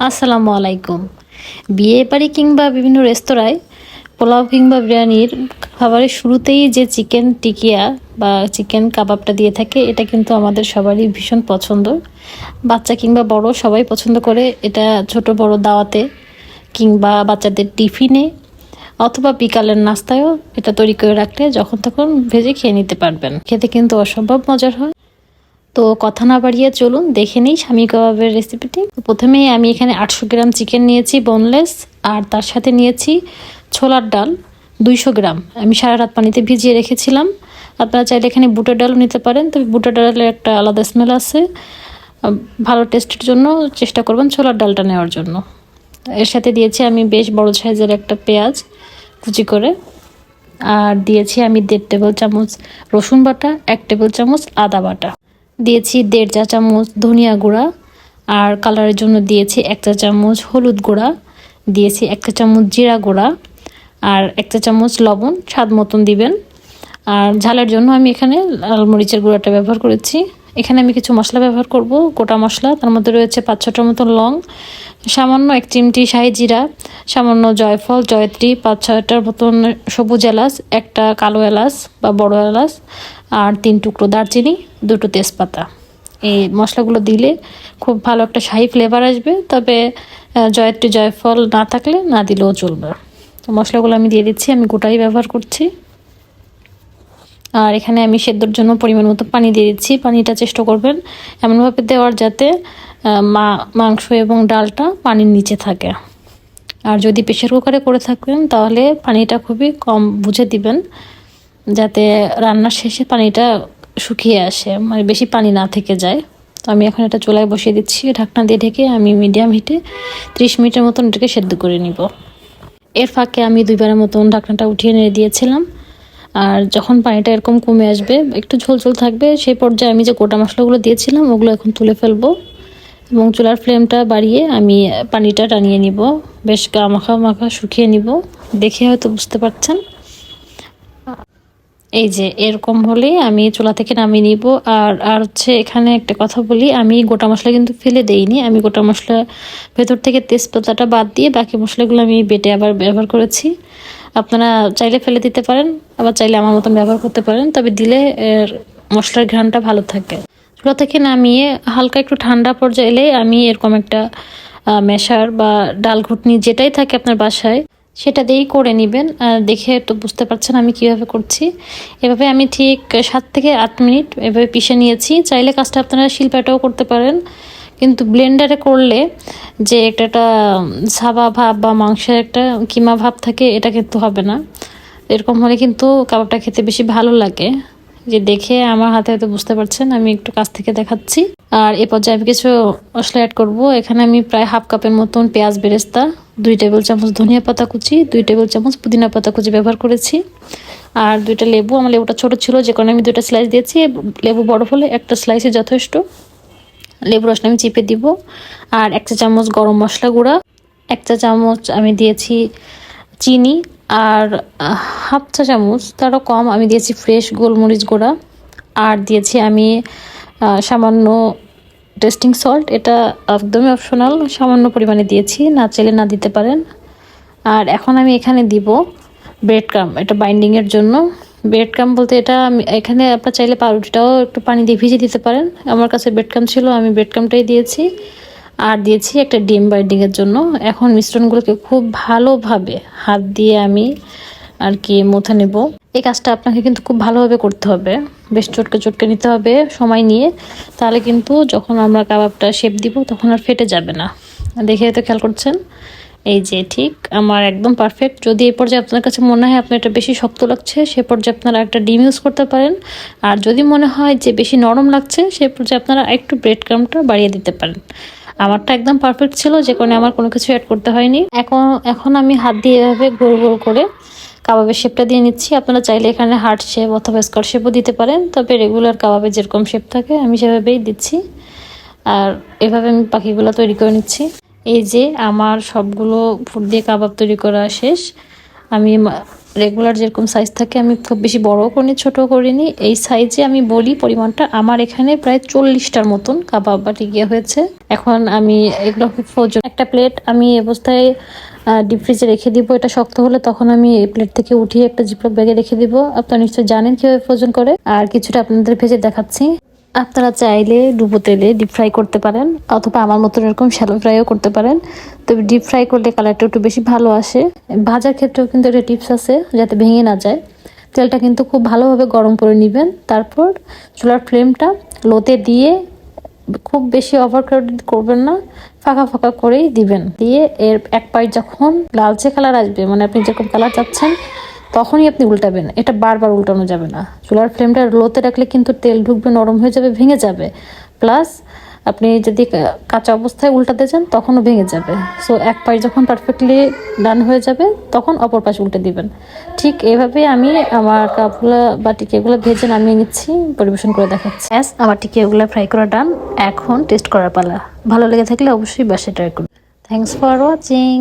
আসসালামু আলাইকুম। বিয়ে বাড়ি কিংবা বিভিন্ন রেস্তোরাঁয় পোলাও কিংবা বিরিয়ানির খাবারের শুরুতেই যে চিকেন টিকিয়া বা চিকেন কাবাবটা দিয়ে থাকে, এটা কিন্তু আমাদের সবারই ভীষণ পছন্দ। বাচ্চা কিংবা বড় সবাই পছন্দ করে এটা ছোট বড় দাওয়াতে কিংবা বাচ্চাদের টিফিনে অথবা বিকালের নাস্তায়ও এটা তৈরি করে রাখলে যখন তখন ভেজে খেয়ে নিতে পারবেন। খেতে কিন্তু অসম্ভব মজার হয়। তো কথা না বাড়িয়ে চলুন, দেখে নিই স্বামী কাবাবের রেসিপিটি প্রথমেই আমি এখানে আটশো গ্রাম চিকেন নিয়েছি বোনলেস আর তার সাথে নিয়েছি ছোলার ডাল, দুইশো গ্রাম। আমি সারা রাত পানিতে ভিজিয়ে রেখেছিলাম। আপনারা চাইলে এখানে বুটের ডালও নিতে পারেন, তবে বুটের ডালের একটা আলাদা স্মেল আছে। ভালো টেস্টের জন্য চেষ্টা করবেন ছোলার ডালটা নেওয়ার জন্য। এর সাথে দিয়েছি আমি বেশ বড় সাইজের একটা পেঁয়াজ কুচি করে, আর দিয়েছি আমি দেড় টেবিল চামচ রসুন বাটা, এক টেবিল চামচ আদা বাটা। দিয়েছি দেড় চা চামচ ধনিয়া গুঁড়া, আর কালারের জন্য দিয়েছি এক চা চামচ হলুদ গুঁড়া, দিয়েছি এক চা চামচ জিরা গুঁড়া, আর এক চা চামচ লবণ, স্বাদ মতন দিবেন। আর ঝালের জন্য আমি এখানে লাল মরিচের গুঁড়াটা ব্যবহার করেছি। এখানে আমি কিছু মশলা ব্যবহার করব, গোটা মশলা। তার মধ্যে রয়েছে পাঁচ ছটার মতো লং, সামান্য এক চিমটি শাহি জিরা, সামান্য জয়ফল, জয়ত্রী, পাঁচ ছয়টার মতন সবুজ এলাচ, একটা কালো এলাচ বা বড় এলাচ, আর তিন টুকরো দারচিনি, দুটো তেজপাতা। এই মশলাগুলো দিলে খুব ভালো একটা শাহি ফ্লেভার আসবে। তবে জয়ত্রী, জয়ফল না থাকলে না দিলেও চলবে। তো মশলাগুলো আমি দিয়ে দিচ্ছি, আমি গোটাই ব্যবহার করছি। আর এখানে আমি সেদ্ধর জন্য পরিমাণ মতো পানি দিয়ে দিচ্ছি। পানিটা চেষ্টা করবেন এমনভাবে দেওয়ার যাতে মা, মাংস এবং ডালটা পানির নিচে থাকে। আর যদি প্রেশার কুকারে করে থাকেন তাহলে পানিটা খুবই কম বুঝে দিবেন, যাতে রান্নার শেষে পানিটা শুকিয়ে আসে মানে বেশি পানি না থেকে যায়। তো আমি এখন এটা চুলায় বসিয়ে দিচ্ছি, ঢাকনা দিয়ে ঢেকে আমি মিডিয়াম হিটে ত্রিশ মিনিটের মতন এটাকে সেদ্ধ করে নিব। এর ফাঁকে আমি দুইবারের মতন ঢাকনাটা উঠিয়ে নিয়ে দিয়েছিলাম। আর যখন পানিটা এরকম কমে আসবে, একটু ঝোল ঝোল থাকবে, সেই পর্যায়ে আমি যে গোটা মশলাগুলো দিয়েছিলাম, ওগুলো এখন তুলে ফেলব এবং চুলার ফ্লেমটা বাড়িয়ে আমি পানিটা টানিয়ে নিব। বেশ গা মাখা মাখা শুকিয়ে নিব। দেখে হয়তো বুঝতে পারছেন। এই যে এরকম হলে আমি চুলা থেকে নামিয়ে নিব। আর আর হচ্ছে এখানে একটা কথা বলি, আমি গোটা মশলা কিন্তু ফেলে দেইনি। আমি গোটা মশলা ভেতর থেকে তেজপাতাটা বাদ দিয়ে বাকি মশলাগুলো আমি বেটে আবার ব্যবহার করেছি। আপনারা চাইলে ফেলে দিতে পারেন, আবার চাইলে আমার মতন ব্যবহার করতে পারেন, তবে দিলে এর মশলার ঘ্রাণটা ভালো থাকে। চুলা থেকে নামিয়ে হালকা একটু ঠান্ডা পর্যায়ে এলে আমি এরকম একটা মেশার বা ডাল ঘুটনি যেটাই থাকে আপনার বাসায় সেটা দিয়েই করে নেবেন। আর দেখে তো বুঝতে পারছেন আমি কীভাবে করছি। এভাবে আমি ঠিক সাত থেকে আট মিনিট এভাবে পিষে নিয়েছি। চাইলে কাজটা আপনারা শিল্পাটাও করতে পারেন। কিন্তু ব্লেন্ডারে করলে যে একটা একটা সাবা ভাব বা মাংসের একটা কিমা ভাব থাকে, এটা কিন্তু হবে না। এরকম হলে কিন্তু কাবাবটা খেতে বেশি ভালো লাগে। যে দেখে আমার হাতে হয়তো বুঝতে পারছেন, আমি একটু কাছ থেকে দেখাচ্ছি। আর এ পর্যায়ে আমি কিছু মশলা অ্যাড করব। এখানে আমি প্রায় হাফ কাপের মতন পেঁয়াজ বেরেস্তা, দুই টেবিল চামচ ধনিয়া পাতা কুচি, দুই টেবিল চামচ পুদিনা পাতা কুচি ব্যবহার করেছি। আর দুইটা লেবু, আমার লেবুটা ছোট ছিল, যে কারণে আমি দুইটা স্লাইস দিয়েছি। লেবু বড় হলে একটা স্লাইসে যথেষ্ট। লেবু রসটা আমি চিপে দিব। আর এক চা চামচ গরম মশলা গুঁড়া, এক চা চামচ আমি দিয়েছি চিনি আর হাফ চা চামচ, তারও কম, আমি দিয়েছি ফ্রেশ গোলমরিচ গুঁড়া। আর দিয়েছি আমি সামান্য টেস্টিং সল্ট, এটা একদমই অপশনাল, সামান্য পরিমাণে দিয়েছি, না চাইলে না দিতে পারেন। আর এখন আমি এখানে দিব ব্রেড ক্রাম এটা বাইন্ডিংয়ের জন্য। ব্রেড ক্রাম বলতে এটা আমি, এখানে আপনার চাইলে পাউরুটিটাও একটু পানি দিয়ে ভিজিয়ে দিতে পারেন। আমার কাছে ব্রেড ক্রাম ছিল, আমি ব্রেড ক্রামটাই দিয়েছি। আর দিয়েছি একটা ডিম বাইন্ডিংয়ের জন্য। এখন মিশ্রণগুলোকে খুব ভালোভাবে হাত দিয়ে আমি আর কি মুথে নেব। এই কাজটা আপনাকে কিন্তু খুব ভালোভাবে করতে হবে। বেশ চটকে চটকে নিতে হবে সময় নিয়ে। তাহলে কিন্তু যখন আমরা কাবাবটা শেপ দিব, তখন আর ফেটে যাবে না। দেখে হয়তো খেয়াল করছেন? এই যে ঠিক আমার একদম পারফেক্ট। যদি এই পর্যায়ে আপনার কাছে মনে হয় আপনার এটা বেশি শক্ত লাগছে, সে পর্যায়ে আপনারা একটা ডিম ইউজ করতে পারেন। আর যদি মনে হয় যে বেশি নরম লাগছে, সে পর্যায়ে আপনারা একটু ব্রেড ক্রামটা বাড়িয়ে দিতে পারেন। আমারটা একদম পারফেক্ট ছিল, যে কারণে আমার কোনো কিছু অ্যাড করতে হয়নি। এখন এখন আমি হাত দিয়ে এভাবে গোল গোল করে কাবাবের শেপটা দিয়ে নিচ্ছি। আপনারা চাইলে এখানে হার্ট শেপ অথবা স্কট শেপও দিতে পারেন, তবে রেগুলার কাবাবে যেরকম শেপ থাকে, আমি সেভাবেই দিচ্ছি। আর এভাবে আমি পাখিগুলো তৈরি করে নিচ্ছি। এই যে আমার সবগুলো ফুট দিয়ে কাবাব তৈরি করা শেষ, আমি রেগুলার যেরকম সাইজ থাকে, আমি খুব বেশি বড় করিনি ছোট করিনি। এই সাইজে আমি বলি পরিমাণটা, আমার এখানে প্রায় চল্লিশটার মতন কাবাব বা টিকিয়া হয়েছে। এখন আমি এগুলো ফ্রোজন একটা প্লেট আমি অবস্থায় ডিপ ফ্রিজে রেখে দিব, এটা শক্ত হলে তখন আমি এই প্লেট থেকে উঠিয়ে একটা জিপলক ব্যাগে রেখে দিব। আপনারা নিশ্চয়ই জানেন কীভাবে ফ্রোজন করে। আর কিছুটা আপনাদের ভেজে দেখাচ্ছি। আপনারা চাইলে ডুবো তেলে ডিপ ফ্রাই করতে পারেন, অথবা আমার মতন এরকম শ্যালো ফ্রাইও করতে পারেন। তবে ডিপ ফ্রাই করলে কালারটা একটু বেশি ভালো আসে। ভাজার ক্ষেত্রেও কিন্তু একটা টিপস আছে, যাতে ভেঙে না যায়। তেলটা কিন্তু খুব ভালোভাবে গরম করে নেবেন। তারপর চুলার ফ্লেমটা লোতে দিয়ে খুব বেশি ওভার ক্রাউডেড করবেন না, ফাঁকা ফাঁকা করেই দিবেন। দিয়ে এর এক পাশ যখন লালচে কালার আসবে মানে আপনি যেরকম কালার চাচ্ছেন তখনই আপনি উল্টাবেন। এটা বারবার উল্টানো যাবে না। চুলার ফ্লেমটা লোতে রাখলে কিন্তু তেল ঢুকবে, নরম হয়ে যাবে, ভেঙে যাবে। প্লাস আপনি যদি কাঁচা অবস্থায় উল্টাতে চান, তখনও ভেঙে যাবে। সো এক পাশ যখন পারফেক্টলি ডান হয়ে যাবে, তখন অপর পাশ উল্টে দিবেন। ঠিক এভাবে আমি আমার কাপগুলো বা টিকিয়াগুলো ভেজে নামিয়ে নিচ্ছি, পরিবেশন করে দেখাচ্ছি। ব্যাস, আমার টিকিয়াগুলো ফ্রাই করা ডান এখন টেস্ট করার পালা। ভালো লেগে থাকলে অবশ্যই বাসে ট্রাই করুন। Thanks for watching